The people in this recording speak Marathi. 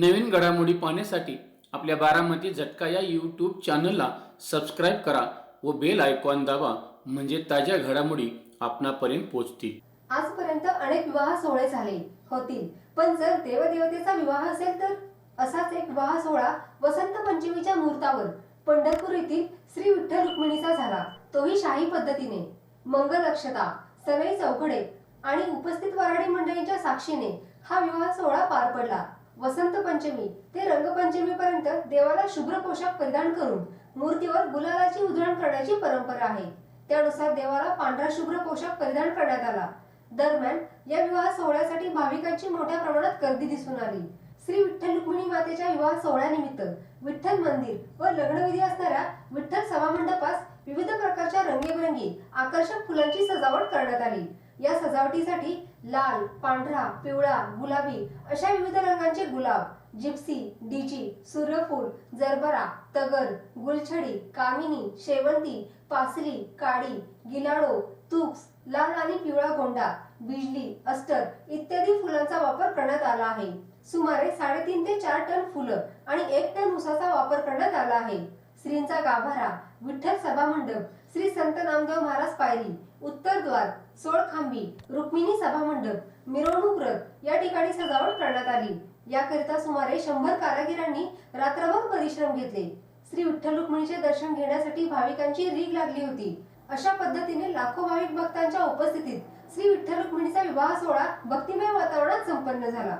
नवीन घडामोडी पाहण्यासाठी आपल्या बारामती झटका या यूट्यूब चॅनलला सबस्क्राईब करा व बेल आयकॉन दाबा म्हणजे ताज्या घडामोडी आपणापर्यंत पोहोचतील. आजपर्यंत अनेक विवाह सोहळे झाले होतील पण जर देवदेवतेचा विवाह असेल तर? असाच एक विवाह सोहळा वसंत पंचमीच्या मुहूर्तावर पंढरपूर येथील श्री विठ्ठल रुक्मिणीचा झाला. तोही शाही पद्धतीने. मंगल अक्षता सनई चौघडे आणि उपस्थित वराडी मंडळींच्या साक्षीने हा विवाह सोहळा पार पडला. वसंत पंचमी. ते रंगपंचमीपर्यंत देवाला शुभ्र पोशाख परिधान करून मूर्तीवर गुलालाची उधळण करण्याची परंपरा आहे. त्यानुसार देवाला पांढरा शुभ्र पोशाख परिधान करण्यात आला. दरम्यान या विवाह सोहळ्यासाठी भाविकांची मोठ्या प्रमाणात गर्दी दिसून आली. श्री विठ्ठल रुक्मिणी मातेच्या विवाह सोहळ्यानिमित्त विठ्ठल मंदिर व लग्नविधी असणाऱ्या विठ्ठल सभामंडपास विविध प्रकारच्या रंगीबेरंगी आकर्षक फुलांची सजावट करण्यात आली. या सजावटीसाठी लाल पांढरा पिवळा गुलाबी अशा विविध रंगांचे गुलाब जिप्सी डीजी सूर्यफूल जरबरा तगर गुलछडी कामिनी शेवंती पासली काळी गिलाडो तुक्स लाल आणि पिवळा गोंडा बिजली अस्टर इत्यादी फुलांचा वापर करण्यात आला आहे. सुमारे साडेतीन ते चार टन फुलं आणि एक टन उसाचा वापर करण्यात आला आहे. श्रींचा गाभारा विठ्ठल सभा मंडप श्री संत नामदेव महाराज पायरी उत्तर द्वार सोळखांबी रुक्मिणी सभामंडप मिरवणूक रथ या ठिकाणी सजावट करण्यात आली. याकरिता सुमारे शंभर कारागिरांनी रात्रभर परिश्रम घेतले. श्री विठ्ठल रुक्मिणीचे दर्शन घेण्यासाठी भाविकांची रीग लागली होती. अशा पद्धतीने लाखो भाविक भक्तांच्या उपस्थितीत श्री विठ्ठल रुक्मिणीचा विवाह सोहळा भक्तिमय वातावरणात संपन्न झाला.